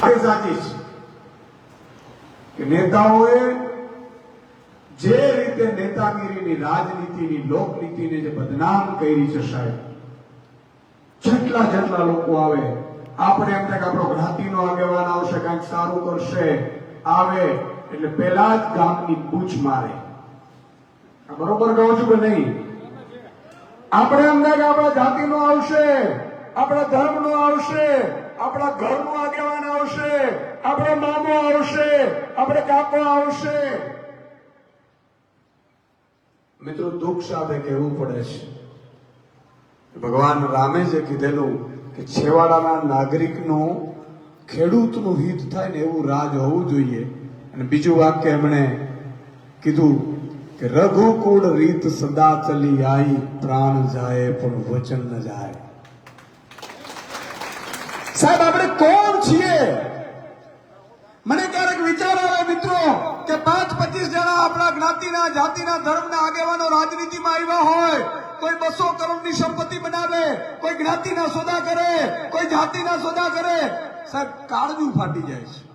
એ સાચી છે. કે નેતાઓએ જે રીતે નેતાગીરીની રાજનીતિની, લોકનીતિને જે બદનામ કરી છે સાહેબ, જેટલા જેટલા લોકો આવે, આપણે એમ કે આપણો જ્ઞાતિનો આગેવાન આવશે, કંઈક સારું કરશે, આવે, એટલે પેલા જ ગામની પૂછ મારે. બરોબર કહું છું કે નહીં? આપણે એમ થાય કે આપણા જાતિનો આવશે, આપણા ધર્મનો આવશે, આપણા ઘરનો આગેવાન આવશે. આપણો મામો આવશે. આપણે કાકો આવશે. મિત્રો, દુઃખ સાથે કહેવું પડે છે. ભગવાન રામે જે કીધેલું કે છેવાડાના નાગરિકનું ખેડૂતનું હિત થાય ને એવું રાજ હોવું જોઈએ. અને બીજું વાક્ય એમણે કીધું કે રઘુકુળ રીત સદા ચલી આઈ, પ્રાણ જાય પણ વચન ન જાય. સાહેબ, આપણે કોણ છીએ? મને ક્યારેક વિચાર આવે મિત્રો કે પાંચ પચીસ જણા આપણા જ્ઞાતિના, જાતિના, ધર્મના આગેવાનો રાજનીતિમાં આવ્યા હોય, કોઈ બસો કરોડની સંપત્તિ બનાવે, કોઈ જ્ઞાતિના સોદા કરે, કોઈ જાતિના સોદા કરે. સાહેબ, કાળજું ફાટી જાય છે.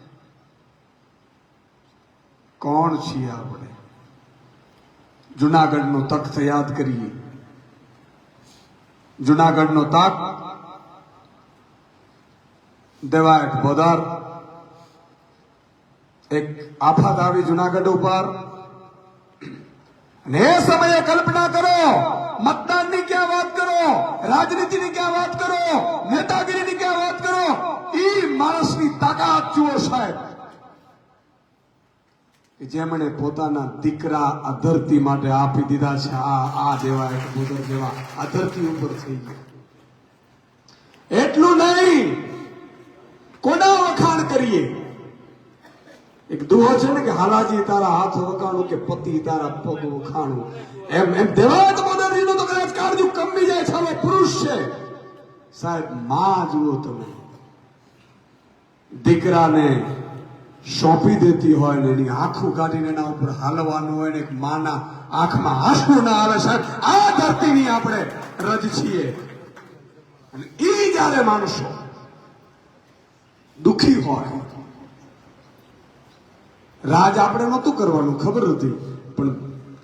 કોણ છીએ આપણે? જુનાગઢનો તખ્ત યાદ કરીએ. જુનાગઢનો તખ્ત દેવાયત બોદર એક આફત આવી જુનાગઢ ઉપર. એ સમયે કલ્પના કરો, મતદાનની ક્યાં વાત કરો, રાજનીતિની ક્યાં વાત કરો, નેતાગીરીની ક્યાં વાત કરો ઈ માણસની તાકાત જુઓ સાહેબ. જેમણે પોતાના દીકરા આ માટે આપી દીધા છે, આ આ જેવા એક જેવા આ ઉપર થઈ ગયા. એટલું નહીં કોના વખાણ કરીએ? એક દુહો છે ને કે હાલાજી તારા હાથ વખાણું કે પતિ તારા પગ વખાણું? એમ એમ દેવાત મોદરજી નું તો કદાચ કાળજું કમી જાય છે પુરુષ છે. સાહેબ, માં જુઓ તમે. દીકરાને સોંપી દેતી હોય ને એની આંખું કાઢીને એના ઉપર હાલવાનું હોય ને એક માના આંખમાં આંસુ ના આવે સાહેબ, આ ધરતીની આપણે રજ છીએ. અને એ જ્યારે માણસો. દુખી હોય. રાજ આપણે નહોતું કરવાનું, ખબર નથી પણ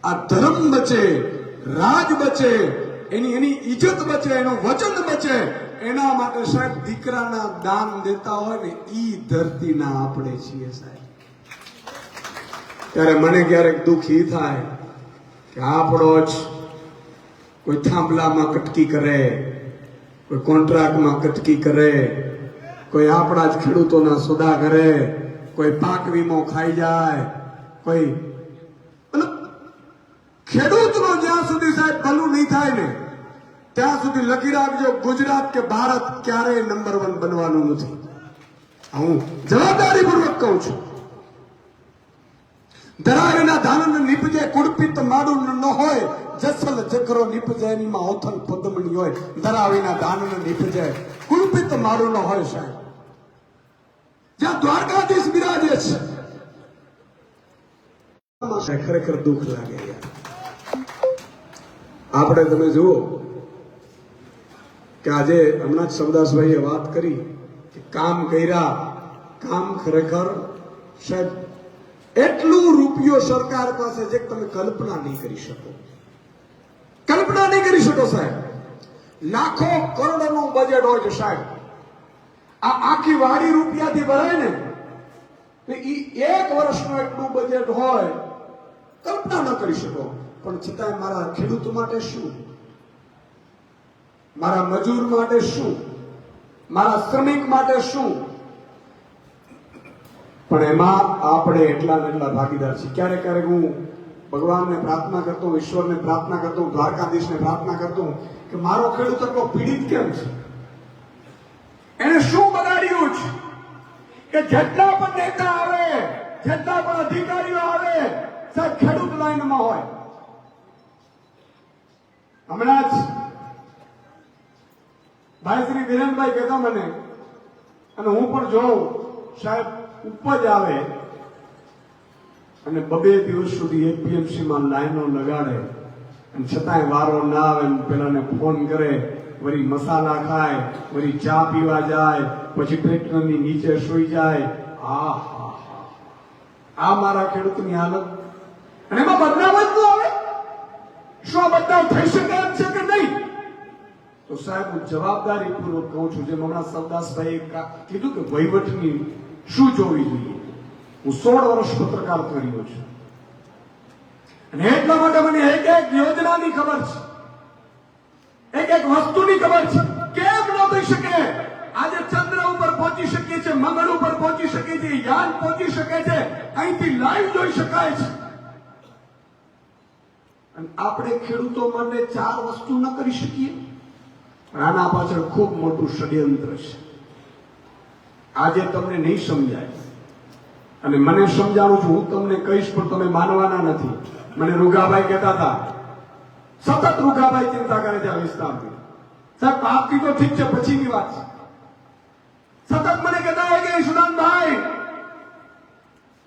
આ ધર્મ બચે, રાજ બચે, એની એની ઇજ્જત બચે, એનું વચન બચે, એના માટે સાહેબ દીકરાના દાન દેતા હોય ને ઈ ધરતીના આપણે છીએ સાહેબ. ત્યારે મને ક્યારેક દુખી થાય કે આપણો જ કોઈ થાંભલામાં કટકી કરે, કોઈ કોન્ટ્રાક્ટમાં કટકી કરે કોઈ આપણા જ ખેડૂતોના સોદા કરે, કોઈ પાક વીમો ખાઈ જાય, કોઈ મતલબ ખેડૂતનો જ્યાં સુધી સાહેબ ભલું નહીં થાય ને, ત્યાં સુધી લખી રાખજો, ગુજરાત કે ભારત ક્યારેય નંબર વન બનવાનું નથી. હું જવાબદારીપૂર્વક કહું છું. ધરાવીના ધાનન નીપજે, કુડપિત માડું ન હોય, જસલ જકરો નીપજે, એનીમાં ઓથલ પદમણી હોય, ધરાવીના ધાનન નીપજે, કુડપિત માડું ન હોય સાહેબ. જ્યાં દ્વારકાધીશ બિરાજે છે. ખરેખર દુઃખ લાગે આપણે તમે જુઓ કે આજે હમણાં જ સવદાસભાઈએ વાત કરી કે કામ કર્યા, કામ ખરેખર સાહેબ, એટલું રૂપિયો સરકાર પાસે જે તમે કલ્પના નહીં કરી શકો. કલ્પના નહીં કરી શકો સાહેબ. લાખો કરોડોનું બજેટ હોય છે સાહેબ. આ આખી વાડી રૂપિયાથી ભરાય ને? તો ઈ એક વર્ષનું એટલું બજેટ હોય, કલ્પના ન કરી શકો. પણ છતાંય મારા ખેડૂત માટે શું? મારા મજૂર માટે શું? મારા શ્રમિક માટે શું? પણ એમાં આપણે એટલા ને એટલા ભાગીદાર છીએ. ક્યારેક ક્યારેક હું ભગવાનને પ્રાર્થના કરતો, ઈશ્વરને પ્રાર્થના કરતો, દ્વારકાધીશને પ્રાર્થના કરતો કે મારો ખેડૂત એટલો પીડિત કેમ છે? એને શું બગાડ્યું છે? કે જેટલા પણ નેતા આવે, જેટલા પણ અધિકારીઓ આવે, સાહેબ ખેડૂત લાઈનમાં હોય. હમણાં જ ભાઈ શ્રી વિરેનભાઈ કહેતા મને, અને હું પણ જોઉં, સાહેબ ઉપજ આવે, અને બબે દિવસ સુધી એપીએમસીમાં લાઈનો લગાડે, અને છતાંય વારો ના આવે પેલાને ફોન કરે વળી મસાલા ખાય, વળી ચા પીવા જાય, પછી ટ્રેક્ટરની નીચે સુઈ જાય. આ આ મારા ખેડૂતની હાલત. અને એમાં બદલાવ જ ન આવે. શું આ બદલાવ થઈ શકે એમ છે કે નહીં? તો સાહેબ, હું જવાબદારી પૂર્વક કહું છું, જેમ હમણાં સરદાસભાઈએ કીધું કે વહીવટની શું જોવી જોઈએ. હું સોળ વર્ષ પત્રકાર કર્યો છું. અને એટલા માટે મને એક એક યોજનાની ખબર છે. એક એક વસ્તુની ખબર કેમ ન થઈ શકે? આજે ચંદ્ર ઉપર પહોંચી શકીએ છે મંગળ ઉપર પહોંચી શકીએ છીએ, યાન પહોંચી શકે છે, અહીંથી લાઈવ જોઈ શકાય છે. અને આપણે ખેડૂતો માટે ચાર વસ્તુ ન કરી શકીએ? આના પાછળ ખૂબ મોટું ષડયંત્ર છે. આજે તમને નહીં સમજાય. અને મને સમજાવું છું, હું તમને કહીશ, પણ તમે માનવાના નથી. મને રૂગાભાઈ કહેતા હતા, સતત રૂગાભાઈ ચિંતા કરે છે આ વિસ્તારની સાહેબ પાપથી તો ઠીક છે પછીની વાત છે સતત મને કહેતા કે ઈશુદાનભાઈ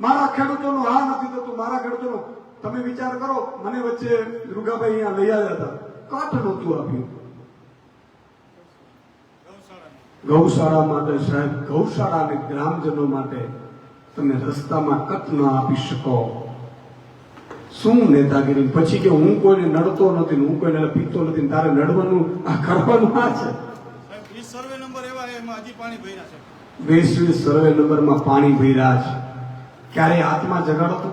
મારા ખેડૂતોનો હા નથી થતું મારા ખેડૂતોનો તમે વિચાર કરો, મને વચ્ચે રૂગાભાઈ અહીંયા લઈ આવ્યા હતા. કાઠ નહોતું આપ્યું. ગૌશાળા માટે સાહેબ ગૌશાળા અને ગ્રામજનો માટે તમે રસ્તામાં કટ ન આપી શકો. શું નેતાગીરી પછી કે હું કોઈને નડતો નથી હું કોઈને પીતો નથી તારે નડવાનું આ કરવાનું આ છે. વીસ સર્વે નંબર એવા એમાં હજી પાણી ભર્યા છે. વીસ સર્વે નંબરમાં પાણી ભર્યા છે. ક્યારે હાથમાં જગાડો તો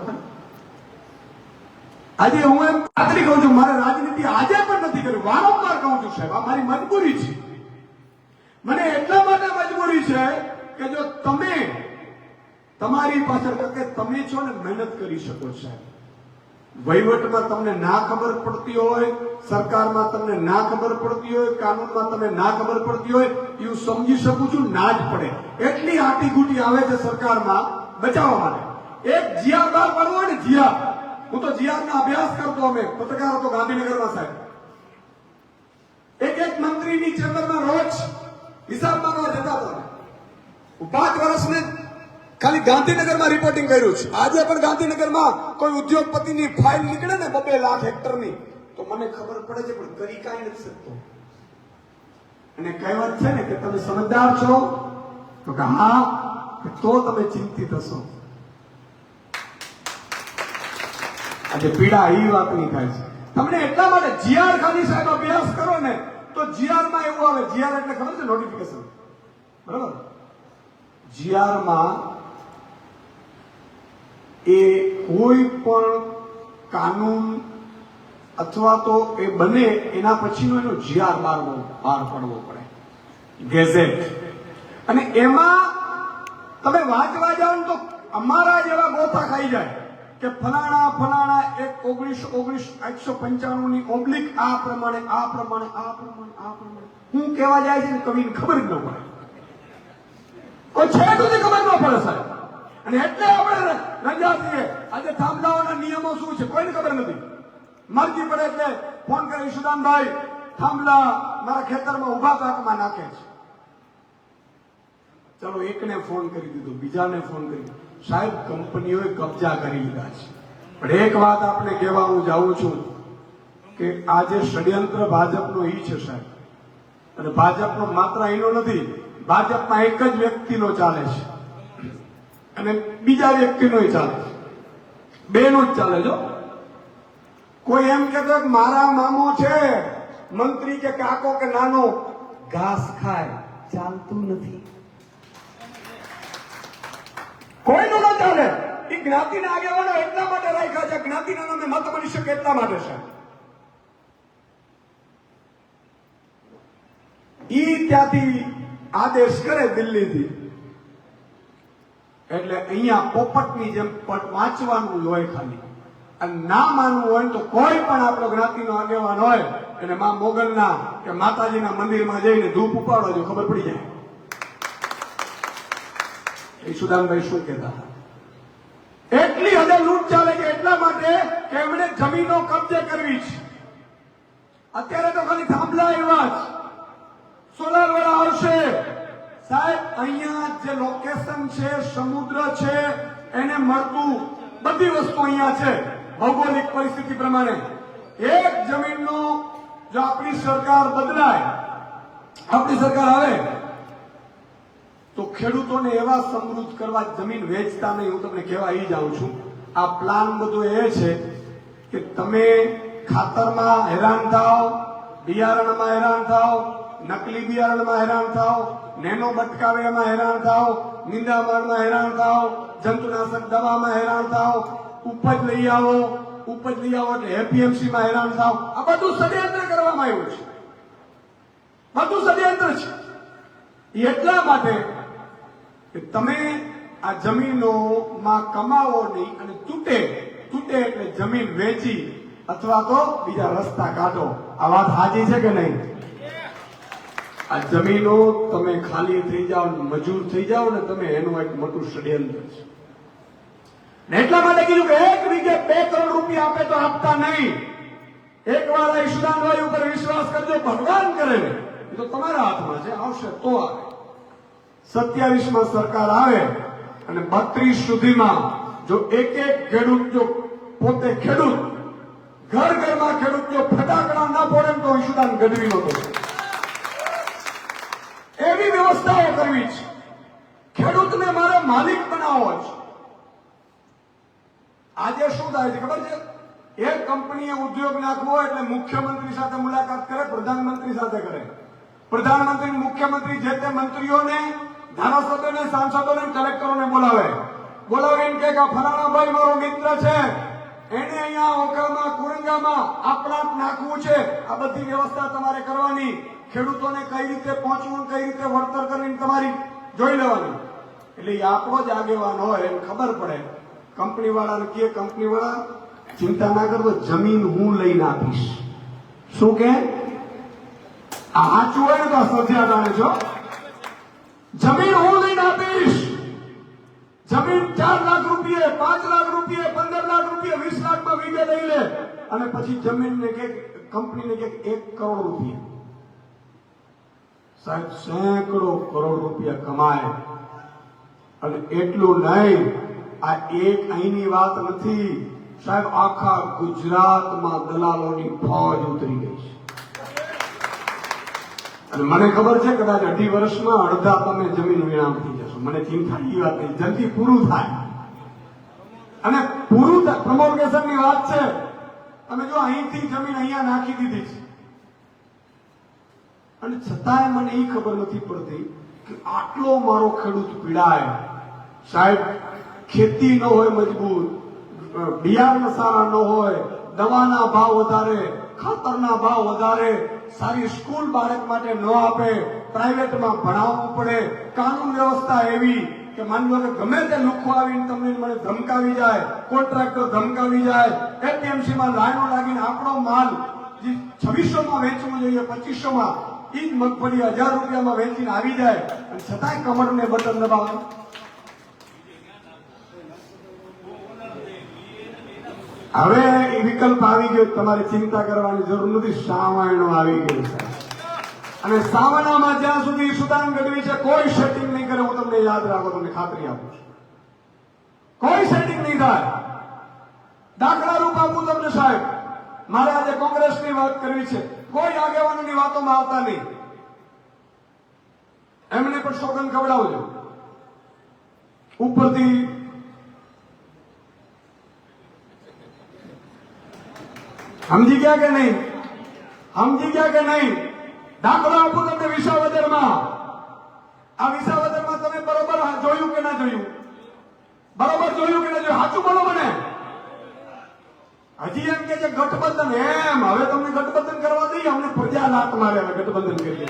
આજે હું એમ ખાતરી કહું છું મારે રાજનીતિ આજે પણ નથી કરી. વારંવાર કહું છું સાહેબ આ મારી મજબૂરી છે. મને એટલા માટે મજબૂરી છે કે જો તમે તમારી પાછળ કે તમે છો ને મહેનત કરી શકો સાહેબ. વહીવટમાં તમને ના ખબર પડતી હોય, સરકારમાં તમને ના ખબર પડતી હોય, કાનૂનમાં તમને ના ખબર પડતી હોય, એવું સમજી શકું છું, ના જ પડે. એટલી આટીઘૂટી આવે છે સરકારમાં બચાવવા માટે. એક જીઆર બહાર ને જીઆર હું તો જીઆર ના અભ્યાસ કરતો અમે, પત્રકાર હતો ગાંધીનગરમાં સાહેબ. એક એક મંત્રીની ચેમ્બરમાં રોજ હિસાબ માંગવા જતા હતા. પાંચ વર્ષને ખાલી ગાંધીનગરમાં રિપોર્ટિંગ કર્યું છે. આજે પણ ગાંધીનગરમાં કોઈ ઉદ્યોગપતિની ફાઇલ નીકળે ને બબે લાખ હેક્ટરની, તો મને ખબર પડે છે, પણ કરી કાંઈ નથી શકતો. અને કહેવત છે ને કે તમે સમજદાર છો, તો કે હા તો તમે ચિંતિત હશો. આજે પીડા એ વાતની થાય છે. તમને એટલા માટે જીઆર ખાલી સાહેબ અભ્યાસ કરો ને, તો જીઆરમાં એવું આવે. જીઆર એટલે ખબર છે નોટિફિકેશન બરાબર? જીઆરમાં એ કોઈ પણ કાનૂન અથવા તો એ બને એના પછીનો એનો જીઆર બહાર બહાર પાડવો પડે. ગેઝેટ. અને એમાં તમે વાંચવા જાઓ તો અમારા જેવા ગોથા ખાઈ જાય કે ફલાણા ફલાણા, એક ઓગણીસો, ઓગણીસ, એકસો પંચાણું ની ઓબ્લિક આ પ્રમાણે આ પ્રમાણે આ પ્રમાણે આ પ્રમાણે. હું કહેવા જાય છે કવિને ખબર જ ન પડે. કોઈ છે ખબર ન પડે, સાહેબ. અને એટલે આપણે રંજા છીએ આજે થાંભલાઓના નિયમો શું છે? કોઈને ખબર નથી. મરજી પડે એટલે ફોન કરી, ઈશુદાનભાઈ, થાંભલા મારા ખેતરમાં ઊભા પાકમાં નાખે છે. ચાલો એકને ફોન કરી દીધો, બીજાને ફોન કરી. સાહેબ, કંપનીઓએ કબજા કરી લીધા છે. પણ એક વાત આપણે કહેવા હું જાઉં છું કે આજે ષડયંત્ર ભાજપનો ઈ છે સાહેબ. અને ભાજપનો માત્ર એનો નથી, ભાજપમાં એક જ વ્યક્તિનો ચાલે છે. અને બીજા વ્યક્તિનો ચાલે. બેનો જ ચાલે જો. કોઈ એમ કહેતો કે મારા મામો છે, મંત્રી કે કાકો કે નાનો, ઘાસ ખાય, ચાલતું નથી. કોઈનું ન ચાલે. એ જ્ઞાતિના આગેવાનો એટલા માટે રાખ્યા છે, જ્ઞાતિના નામે મત બની શકે એટલા માટે છે. ઈ ત્યાંથી આદેશ કરે દિલ્હીથી. એટલે અહીંયા પોપટની જેમ પટ વાંચવાનું જ હોય ખાલી. અને ના માનવું હોય તો કોઈ પણ આપણો જ્ઞાતિનો આગેવાન હોય, એને મા મોગલના કે માતાજીના મંદિરમાં જઈને ધૂપ ઉપાડો જો ખબર પડી જાય. એ સુદામભાઈ શું કહેતા હતા? એટલી હદે લૂંટ ચાલે કે એટલા માટે કે એમણે જમીનો કબજે કરવી છે અત્યારે તો ખાલી થાંભલા એવા જ. સોલાર વાળા આવશે. સાહેબ, અહીંયા જે લોકેશન છે, સમુદ્ર છે, એને મળતું બધી વસ્તુ અહીંયા છે, ભૌગોલિક પરિસ્થિતિ પ્રમાણે. એક જમીનનો જો આપણી સરકાર બદલાય, આપણી સરકાર આવે, તો ખેડૂતોને એવા સમૃદ્ધ કરવા જમીન વેચતા નહીં, હું તમને કહેવા ઈ જાઉં છું. આ પ્લાન બધો એ છે કે તમે ખાતરમાં હેરાન થાઓ, બિયારણમાં હેરાન થાઓ નકલી બિયારણમાં હેરાન થાઓ, નેનો બટકાવે એમાં હેરાન થાઓ, નિંદામણમાં હેરાન થાઓ, જંતુનાશક દવામાં હેરાન થાઓ, ઉપજ લઈ આવો, ઉપજ લઈ આવો એટલે એપીએમસીમાં હેરાન થાઓ. આ બધું ષડયંત્ર કરવામાં આવ્યું છે. બધું ષડયંત્ર છે. એટલા માટે કે તમે આ જમીનોમાં કમાવો નહીં અને તૂટે તૂટે એટલે જમીન વેચી અથવા તો બીજા રસ્તા કાઢો. આ વાત સાચી છે કે નહીં? આ જમીનો તમે ખાલી થઈ જાઓ મજૂર થઈ જાઓ ને તમે એનું એક મોટું ષડયંત્ર છે. એટલા માટે કીધું કે એક વીઘે બે કરોડ રૂપિયા આપે તો આપતા નહીં. એક વાર આ ઉપર વિશ્વાસ કરજો, ભગવાન કરે ને. એ તો તમારા હાથમાં છે, આવશે તો આવે. સત્યાવીસમાં સરકાર આવે અને બત્રીસ સુધીમાં જો એક એક ખેડૂત જો પોતે ખેડૂત, ઘર ઘરમાં ખેડૂત જો ફટાકડા ના પડે તો ઈશુદાન ગઢવી નતો વ્યવસ્થાઓ કરવી છે. ખેડૂતને મારે માલિક બનાવવો છે. આજે શું થાય છે ખબર છે? એક કંપનીએ ઉદ્યોગ નાખવો એટલે મુખ્યમંત્રી સાથે મુલાકાત કરે, પ્રધાનમંત્રી સાથે કરે. પ્રધાનમંત્રી મુખ્યમંત્રી જે તે મંત્રીઓને, ધારાસભ્યોને, સાંસદોને કલેક્ટરોને બોલાવે. બોલાવીને કે ફલાણાભાઈ મારો મિત્ર છે. એને અહીંયા ઓખામાં કુરંગામાં આ પ્લાન્ટ નાખવું છે. આ બધી વ્યવસ્થા તમારે કરવાની. ખેડૂતોને કઈ રીતે પહોંચવું કઈ રીતે વળતર કરીને તમારી જોઈ લેવાની. એટલે એ આપણો જ આગેવાન હોય એમ ખબર પડે. કંપની વાળાને કે કંપની વાળા ચિંતા ના કરતો જમીન હું લઈને આપીશ. શું કે આ સાચું હોય ને તો આ સત્યા જાણે છો જમીન હું લઈને આપીશ. જમીન ચાર લાખ રૂપિયે, પાંચ લાખ રૂપિયે, પંદર લાખ રૂપિયે, વીસ લાખમાં વીજે લઈ લે. અને પછી જમીનને કે કંપનીને કે એક કરોડ રૂપિયા. સાહેબ, સેંકડો કરોડ રૂપિયા કમાય. અને એટલું નહીં, આ એક અહીંની વાત નથી. સાહેબ, આખા ગુજરાતમાં દલાલોની ફોજ ઉતરી ગઈ છે. અને મને ખબર છે કદાચ અઢી વર્ષમાં અડધા તમે જમીન વિરામ થઈ જશો. મને ચિંતા એ વાત નહીં, જલ્દી પૂરું થાય. અને પૂરું થાય પ્રમોકેશનની વાત છે. તમે જો અહીંથી જમીન અહીંયા નાખી દીધી છે. અને છતાંય મને એ ખબર નથી પડતી કે આટલો મારો ખેડૂત પીડાય. સાહેબ, ખેતી ન હોય મજબૂત બિયારણ સારા ન હોય, દવાના ભાવ વધારે, ખાતરના ભાવ વધારે, સારી સ્કૂલ બાળક માટે ન આપે, પ્રાઇવેટમાં ભણાવવું પડે, કાનૂન વ્યવસ્થા એવી કે માની લો કે ગમે તે લોકો આવીને તમને મને ધમકાવી જાય, કોન્ટ્રાક્ટર ધમકાવી જાય એપીએમસી માં લાઈનો લાગીને આપણો માલ જે છવ્વીસો માં વેચવો જોઈએ પચીસો માં ઈ જ મગફળી હજાર રૂપિયામાં વેચીને આવી જાય. અને છતાંય કમરને બટન દબાવે. હવે એ વિકલ્પ આવી ગયો તમારે ચિંતા કરવાની જરૂર નથી. સામાયણો આવી ગયો અને સાવનામાં જ્યાં સુધી સુદાન ગઢવી છે, કોઈ સેટિંગ નહીં કરે. હું તમને યાદ રાખો, તમને ખાતરી આપું છું. કોઈ સેટિંગ નહીં થાય. દાખલા રૂપ આપું તમને સાહેબ, મારે આજે કોંગ્રેસની વાત કરવી છે. કોઈ આગેવાનોની વાતોમાં આવતા નહીં. એમને પણ સોગંદ ખવડાવજો. ઉપરથી સમજી ગયા કે નહીં? સમજી ગયા કે નહીં? દાખલો આપું તમને વિસાવદરમાં. આ વિસાવદરમાં તમે બરોબર જોયું કે ના જોયું? બરોબર જોયું કે ના જોયું? સાચું બોલો મને. હજી એમ કે છે, ગઠબંધન, એમ, હવે તમને ગઠબંધન કરવા દઈએ, અમને પ્રજા લાત મારે હવે ગઠબંધન કરીએ.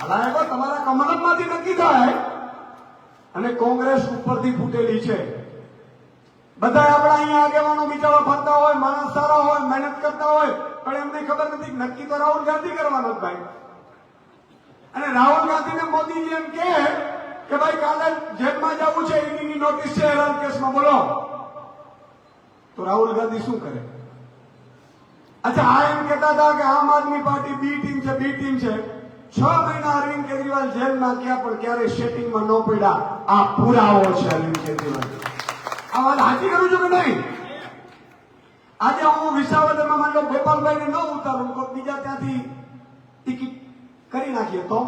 હાલાયકો તમારા કમલમમાંથી નક્કી થાય. અને કોંગ્રેસ ઉપરથી ફૂટેલી છે. બધા આપણા અહીંયા આગેવાનો બિચારા ફરતા હોય, માણસ સારા હોય, મહેનત કરતા હોય, પણ એમને ખબર નથી, નક્કી તો રાહુલ ગાંધી કરવાનો જ ભાઈ. અને રાહુલ ગાંધીને મોદીજી એમ કે ભાઈ કાલે જેલમાં જવું છે, ઈડીની નોટિસ છે હેરાન કેસમાં બોલો. તો રાહુલ ગાંધી શું કરે? અચ્છા, આ એમ કહેતા હતા કે આમ આદમી પાર્ટી બી ટીમ છે, બી ટીમ છે. છ મહિના અરવિંદ કેજરીવાલ જેલમાં ગયા, પણ ક્યારે શેટિંગમાં ન પડ્યા. આ પુરાવો છે અરવિંદ કેજરીવાલ. આ વાત હાજી કરું છું કે નહીં? આજે હું વિસાવદરમાં માની લો ગોપાલભાઈને ન ઉતારું તો બીજા ત્યાંથી ટિકિટ કરી નાખીએ. તો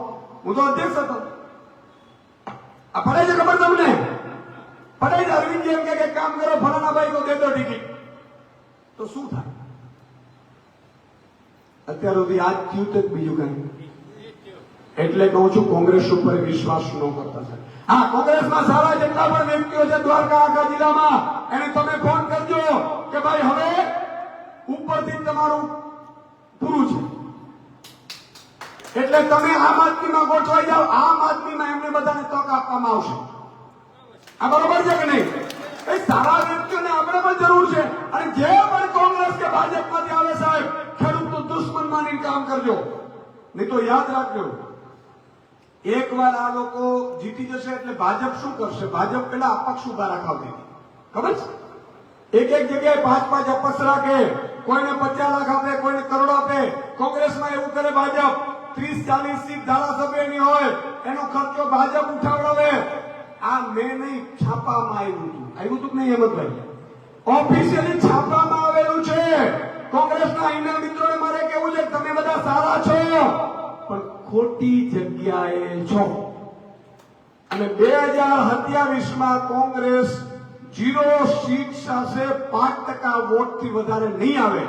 હું તો અધ્યક્ષ હતો. આ પડે છે ખબર તમને? છે અરવિંદ એમ કે કામ કરો, ફલાણા ભાઈ તો દે દો ટિકિટ તો શું થાય? અત્યાર સુધી આજ થયું તો બીજું કઈ. એટલે કહું છું, કોંગ્રેસ ઉપર વિશ્વાસ ન કરતા સાહેબ. હા, કોંગ્રેસમાં સારા જેટલા પણ વ્યક્તિઓ છે, દ્વારકા આખા જિલ્લામાં. એને તમે ફોન કરજો કે ભાઈ હવે ઉપરથી તમારું પૂરું છે. એટલે તમે આમ આદમીમાં ગોઠવાઈ જાઓ, આમ આદમીમાં એમને બધાને તક આપવામાં આવશે. આ બરોબર છે કે નહીં? એ સારા વ્યક્તિઓને આપણે પણ જરૂર છે. અને જે પણ કોંગ્રેસ કે ભાજપમાંથી આવે સાહેબ, ખેડૂતનું દુશ્મન માની કામ કરજો. નહીં તો યાદ રાખજો. એકવાર આ લોકો જીતી જશે એટલે ભાજપ શું કરશે? ભાજપ પેલા અપક્ષ ઊભા રાખાવતી. ખબર છે? એક એક જગ્યાએ પાંચ પાંચ અપક્ષ રાખે. કોઈને પચાસ લાખ આપે, કોઈને કરોડ આપે. કોંગ્રેસમાં એવું કરે ભાજપ. ત્રીસ ચાલીસ સીટ ધારાસભ્યની હોય. એનો ખર્ચો ભાજપ ઉઠાવડાવે. આ મેં નહીં, છાપામાં આવ્યું હતું. આવ્યું હતું કે નહીં, હેમંતભાઈ? ઓફિશિયલી છાપવામાં આવેલું છે. કોંગ્રેસના અહીંના મિત્રોને મારે કેવું છે તમે બધા સારા છો. પણ ખોટી જગ્યાએ છો. અને બે હજાર સત્યાવીસમાં કોંગ્રેસ જીરો સીટ સાથે પાંચ ટકા વોટથી વધારે નહીં આવે.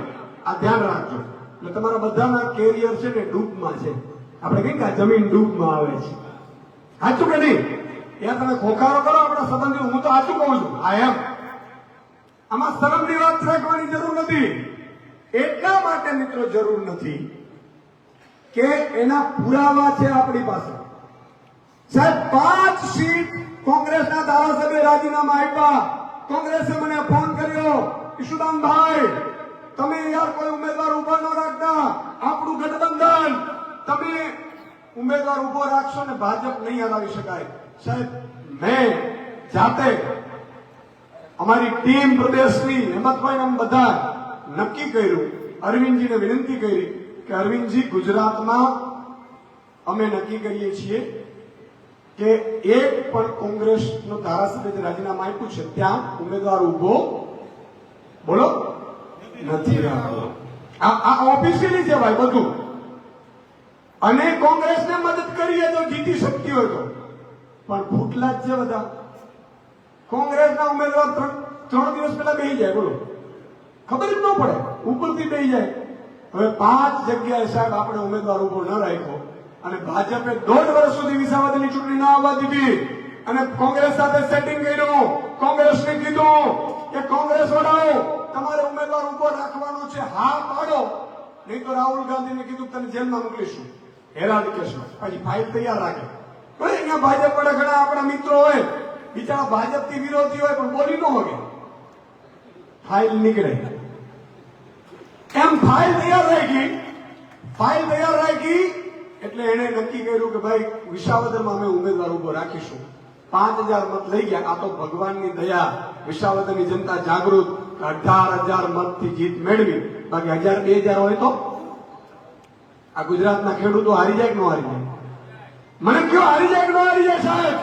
આ ધ્યાન રાખજો. એટલે તમારા બધાના કેરિયર છે ને ડૂબમાં છે. આપણે કઈ કે જમીન ડૂબમાં આવે છે. સાચું કે નહીં? યાર તમે ખોખારો કરો, આપણા સંબંધી હું તો સાચું કહું છું. આ આમાં શરમની વાત રાખવાની જરૂર નથી. એટલા માટે મિત્રો જરૂર નથી કે એના પુરાવા છે આપણી પાસે. સાહેબ, પાંચ સીટ કોંગ્રેસના ધારાસભ્ય રાજીનામા આપ્યા. કોંગ્રેસે મને ફોન કર્યો, ઈશુદાનભાઈ, તમે યાર કોઈ ઉમેદવાર ઊભા ન રાખતા. આપણું ગઠબંધન. તમે ઉમેદવાર ઊભો રાખશો ને ભાજપ નહીં હરાવી શકાય. સાહેબ, મેં જાતે અમારી ટીમ પ્રદેશની હેમંતભાઈ અમે બધા નક્કી કર્યું, અરવિંદજીને વિનંતી કરી કે અરવિંદજી ગુજરાતમાં અમે નક્કી કરીએ છીએ કે એક પણ કોંગ્રેસનો ધારાસભ્ય રાજીનામા આપ્યું છે, ત્યાં ઉમેદવાર ઊભો બોલો? નથી રાખવો આ ઓફિશિયલી છે ભાઈ બધું. અને કોંગ્રેસને મદદ કરીએ તો જીતી શકતી હોય તો. પણ ભૂખલા જ છે બધા. કોંગ્રેસના ઉમેદવાર ત્રણ દિવસ પહેલા બેસી જાય, બોલો. ખબર જ ન પડે. ઉપરથી બેસી જાય. હવે પાંચ જગ્યાએ સાહેબ આપણે ઉમેદવાર ઊભો ન રાખ્યો. અને ભાજપે દોઢ વર્ષ સુધી વિસાવદરની ચૂંટણી ના આવવા દીધી. અને કોંગ્રેસ સાથે સેટિંગ કર્યું. કોંગ્રેસને કીધું કે કોંગ્રેસ વડાઓ, તમારે ઉમેદવાર ઊભો રાખવાનો છે, હા, પાડો. નહીં તો રાહુલ ગાંધીને કીધું તને જેલમાં મોકલીશું. હેરાન કેસમાં પછી ફાઇલ તૈયાર રાખે. અહીંયા ભાજપ વડે ઘણા આપણા મિત્રો હોય. બિચારા ભાજપથી વિરોધી હોય, પણ બોલી ન હોય ફાઇલ નીકળે. એમ ફાઇલ તૈયાર રાખી, ફાઇલ તૈયાર રાખી, એટલે એને નક્કી કર્યું કે ભાઈ, વિસાવદરમાં અમે ઉમેદવાર ઊભો રાખીશું. પાંચ હજાર મત લઈ ગયા. આ તો ભગવાનની દયા. વિસાવદરની જનતા જાગૃત. અઢાર હજાર મતથી જીત મેળવી. બાકી હજાર બે હજાર હોય તો? આ ગુજરાતના ખેડૂતો હારી જાય કે ન હારી જાય? મને કયો હારી જાય ન હારી જાય સાહેબ?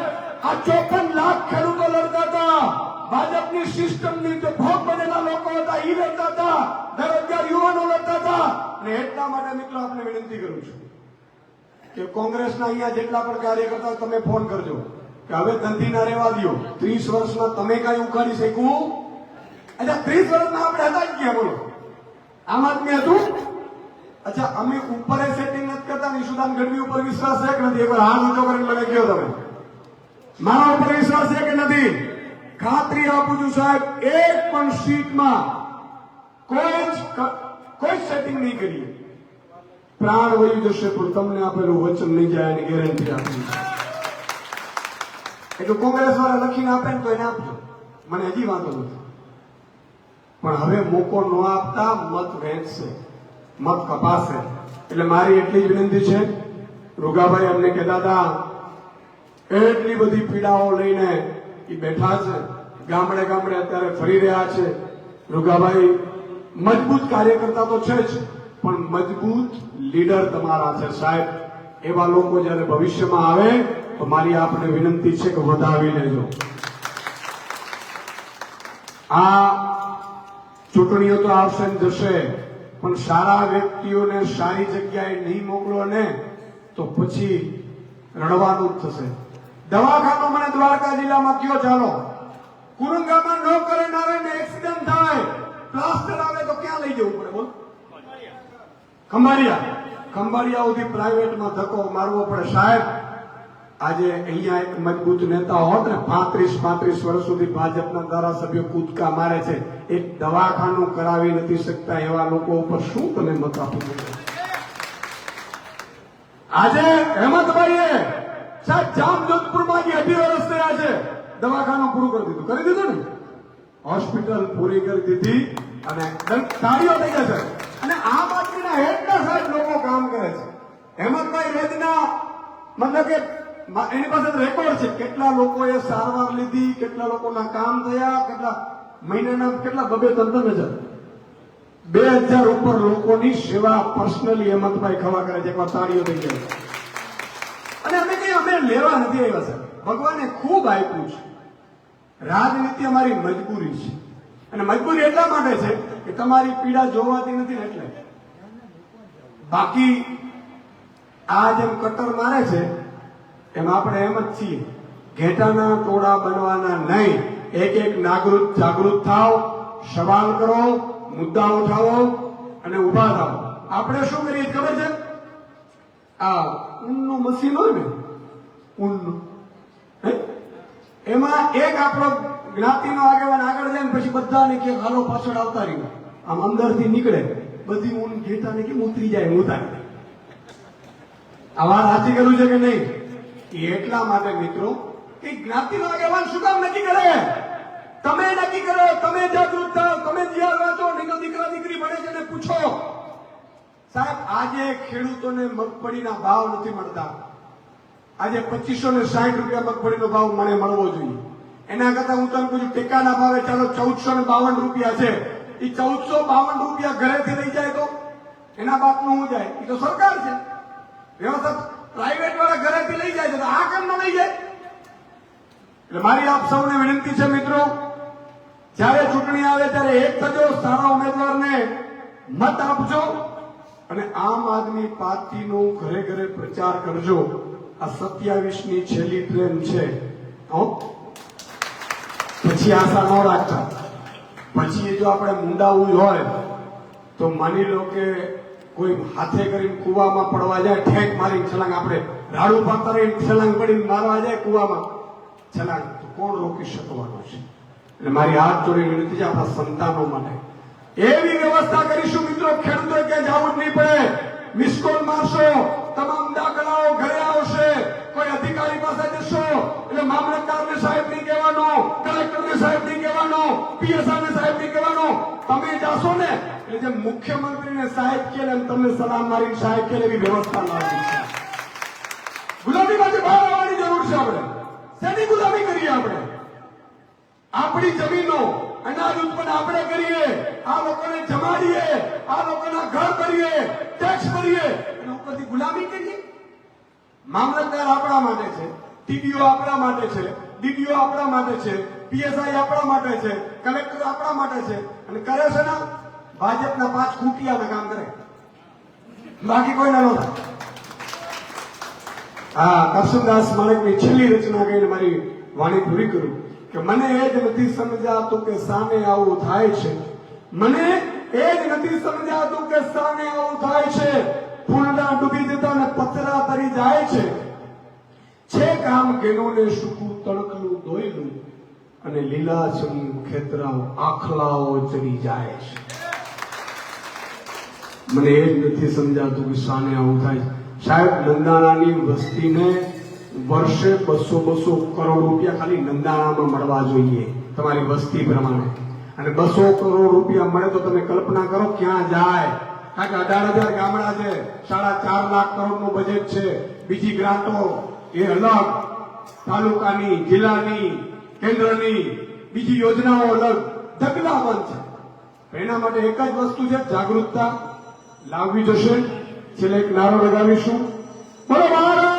આ ચોપન લાખ ખેડૂતો લડતા હતા. ભાજપની સિસ્ટમની જે ભોગ બનેલા લોકો હતા. એ લડતા હતા. બેરોજગાર યુવાનો લડતા હતા. અને એટલા માટે મિત્રો આપને વિનંતી કરું છું કે કોંગ્રેસના અહીંયા જેટલા પણ કાર્યકર્તા તમે ફોન કરજો. કે હવે ધંધી ના રહેવા દો ત્રીસ વર્ષમાં તમે કઈ ઉખાડી શકું અચ્છા, ત્રીસ વર્ષમાં આપણે હતા જ ગયા બોલો? આમ આદમી હતું? અચ્છા, અમે ઉપર સેટિંગ નથી કરતા નિશુદાન ગઢવી ઉપર વિશ્વાસ છે કે નથી? એકવાર હાથ ઊંચો કરીને મને કહો તમે. મારા ઉપર વિશ્વાસ છે કે નથી? ખાતરી આપું છું સાહેબ, એક પણ સીટમાં કોઈ જ કોઈ સેટિંગ નહીં કરીએ. પ્રાણ વહી જશે, પણ તમને આપેલું વચન નહીં જાય એની ગેરંટી આપી એટલે કોંગ્રેસ વાળા લખીને આપે ને તો એને આપજો. મને હજી વાંધો નથી. પણ હવે મોકો ન આપતા મત વહેંચશે. મત કપાશે. એટલે મારી એટલી જ વિનંતી છે. રૂગાભાઈ અમને કહેતા હતા, એટલી બધી પીડાઓ લઈને એ બેઠા છે. ગામડે ગામડે અત્યારે ફરી રહ્યા છે. રૂગાભાઈ, મજબૂત કાર્યકર્તા તો છે જ, પણ મજબૂત લીડર તમારા છે સાહેબ. એવા લોકો જયારે ભવિષ્યમાં આવે, તો મારી આપને વિનંતી છે કે વધાવી લેજો. આ ચૂંટણીઓ તો આવશે જશે. પણ સારા વ્યક્તિઓને સારી જગ્યાએ નહીં મોકલો ને તો પછી રડવાનું જ થશે. દવાખાનો મને દ્વારકા જિલ્લામાં કયો ચાલો? કુરંગામાં ન કરે નારાયણ એક્સિડન્ટ થાય. પ્લાસ્ટર આવે તો ક્યાં લઈ જવું પડે બોલ? ખંભાળિયા. ખંભાળિયા સુધી પ્રાઇવેટમાં ધક્કો મારવો પડે સાહેબ. આજે અહીંયા એક મજબૂત નેતા હોત ને, પાંત્રીસ પાંત્રીસ વર્ષ સુધી ભાજપના ધારાસભ્યો કૂદકા મારે છે. એક દવાખાનું કરાવી નથી શકતા એવા લોકો ઉપર શું તમે મત આપો? આજે હેમંતભાઈએ સાહેબ જામજોધપુરમાં જે અઢી વર્ષ થયા છે, દવાખાનું પૂરું કરી દીધું. કરી દીધું ને? હોસ્પિટલ પૂરી કરી દીધી અને તાળીઓ થઈ જશે અને આ આદમીના હેડના સાહેબ લોકો કામ કરે છે. હેમંતભાઈ રેજના મતલબ કે એની પાસે રેકોર્ડ છે કેટલા લોકોએ સારવાર લીધી, કેટલા લોકોના કામ થયા, કેટલા મહિનાના કેટલા બબે ત્રણ હજાર બે હજાર ઉપર લોકોની સેવા પર્સનલી હેમંતભાઈ ખવા કરે છે. એકવાર તાળીઓ થઈ જાય. અને અમે કઈ અમે લેવા નથી આવ્યા સર ભગવાને ખૂબ આપ્યું છે. રાજનીતિ અમારી મજબૂરી છે. અને મજબૂરી એટલા માટે છે કે તમારી પીડા જોવાતી નથી ને એટલે. બાકી આ જેમ કટર મારે છે એમ આપણે એમ જ છીએ. ઘેટાના ટોળા બનવાના નહીં. એક એક નાગરિક જાગૃત થાવ સવાલ કરો મુદ્દા ઉઠાવો અને ઊભા થાવ આપણે શું કરીએ ખબર છે? આ ઊનનું મશીન હોય ને, ઊનનું? એમાં એક આપણો જ્ઞાતિનો આગેવાન આગળ જાય ને પછી બધાને કે હાલો પાછળ આવતા રહ્યું. આમ અંદરથી નીકળે. બધી ઊન ઘેટાને કેમ ઉતરી જાય, ઉતારી આ વાત સાચી કરું છે કે નહીં? એટલા માટે મિત્રો કે જ્ઞાતિનો આગેવાન શું કામ નક્કી કરે? તમે નક્કી કરો, તમે જાગૃત થાઓ, તમે જ્યાં વાંચો નહીં તો દીકરા, દીકરી ભણે છે ને પૂછો. સાહેબ, આજે ખેડૂતોને મગફળીના ભાવ નથી મળતા. આજે પચીસો ને સાઠ રૂપિયા મગફળીનો ભાવ મને મળવો જોઈએ. એના કરતા હું તમને પૂછું ટેકાના ભાવે ચાલો ચૌદસો ને બાવન રૂપિયા છે. એ ચૌદસો બાવન રૂપિયા ઘરેથી લઈ જાય તો? એના બાપનું શું જાય? એ તો સરકાર છે. વ્યવસ્થા પ્રાઇવેટ વાળા ઘરેથી લઈ જાય છે તો આ કેમ ન લઈ જાય. એટલે મારી આપ સૌને વિનંતી છે મિત્રો, જ્યારે ચૂંટણી આવે ત્યારે એક થજો સારા ઉમેદવારને મત આપજો અને આમ આદમી પાર્ટીનો ઘરે ઘરે પ્રચાર કરજો. આ સત્યાવીસની છેલ્લી ટ્રેન છે? પછી આશા ન રાખતા. પછી જો આપણે મુંડાવું હોય, તો માની લો કે કોઈ હાથે કરીને કુવામાં પડવા જાય, ઠેક મારીને છલાંગ આપણે રાડું રહીને છલાંગ પડીને મારવા જાય કુવામાં. છલાંગ કોણ રોકી શકવાનું છે? એટલે મારી હાથ જોડી વિનંતી છે આપણા સંતાનો માટે. એવી વ્યવસ્થા કરીશું મિત્રો ખેડૂતો ક્યાં જવું જ નહીં પડે. મિસકોલ મારશો, તમામ દાખલાઓ ઘરે આવશે. કોઈ અધિકારી પાસે જશો, એટલે મામલતદારને સાહેબ નહીં કહેવાનું, કલેક્ટરને સાહેબ નહીં કહેવાનું પીએસઆઈ ને સાહેબ નહીં કહેવાનું. તમે જાશો ને, એટલે જે મુખ્યમંત્રીને સાહેબ કે એમ તમને સલામ મારી સાહેબ કે એવી વ્યવસ્થા લાવી છે. ગુલામીમાંથી બહાર આવવાની જરૂર છે આપણે. શેની ગુલામી કરીએ આપણે? આપણી જમીનો, અનાજ ઉત્પન્ન આપણે કરીએ, આ લોકોને જમાડીએ, આ લોકોના ઘર કરીએ, ટેક્સ ભરીએ, અને ઉપરથી ગુલામી કરીએ? મામલતદાર આપણા માટે છે, ટીડીઓ આપણા માટે છે, ડીડીઓ આપણા માટે છે, પીએસઆઈ આપણા માટે છે, કલેક્ટર આપણા માટે છે અને કરે છે ને, ભાજપના પાંચ ખૂટિયાના કામ કરે. બાકી કોઈ ના થાય હા, કરશનદાસ માણેકની છેલ્લી રચના કહીને મારી વાણી પૂરી કરું કે મને એ જ નથી સમજાતું કે સામે આવું થાય છે. મને એ જ નથી સમજાતું કે સામે આવું થાય છે. ફૂલડા ડૂબી જતા અને પતરા તરી જાય છે. છે કામ ઘેનોને સૂકું તણકલું દોયલું અને લીલાછમ ખેતરાઓ, આખલાઓ ચડી જાય છે. મને એ જ નથી સમજાતું કે સામે આવું થાય. સાહેબ, નંદાણાની વસ્તીને વર્ષે બસો બસો કરોડ રૂપિયા ખાલી નંદાણામાં મળવા જોઈએ, તમારી વસ્તી પ્રમાણે. અને બસો કરોડ રૂપિયા મળે તો તમે કલ્પના કરો ક્યાં જાય. કારણ કે અઢાર હજાર ગામડા છે, સાડા ચાર લાખ કરોડનું બજેટ છે. બીજી ગ્રાન્ટો એ અલગ, તાલુકાની, જિલ્લાની, કેન્દ્રની, બીજી યોજનાઓ અલગ ઢગલાબંધ છે. એના માટે એક જ વસ્તુ છે, જાગૃતતા લાવવી જશે. છેલ્લે એક નારો લગાવીશું. ભારત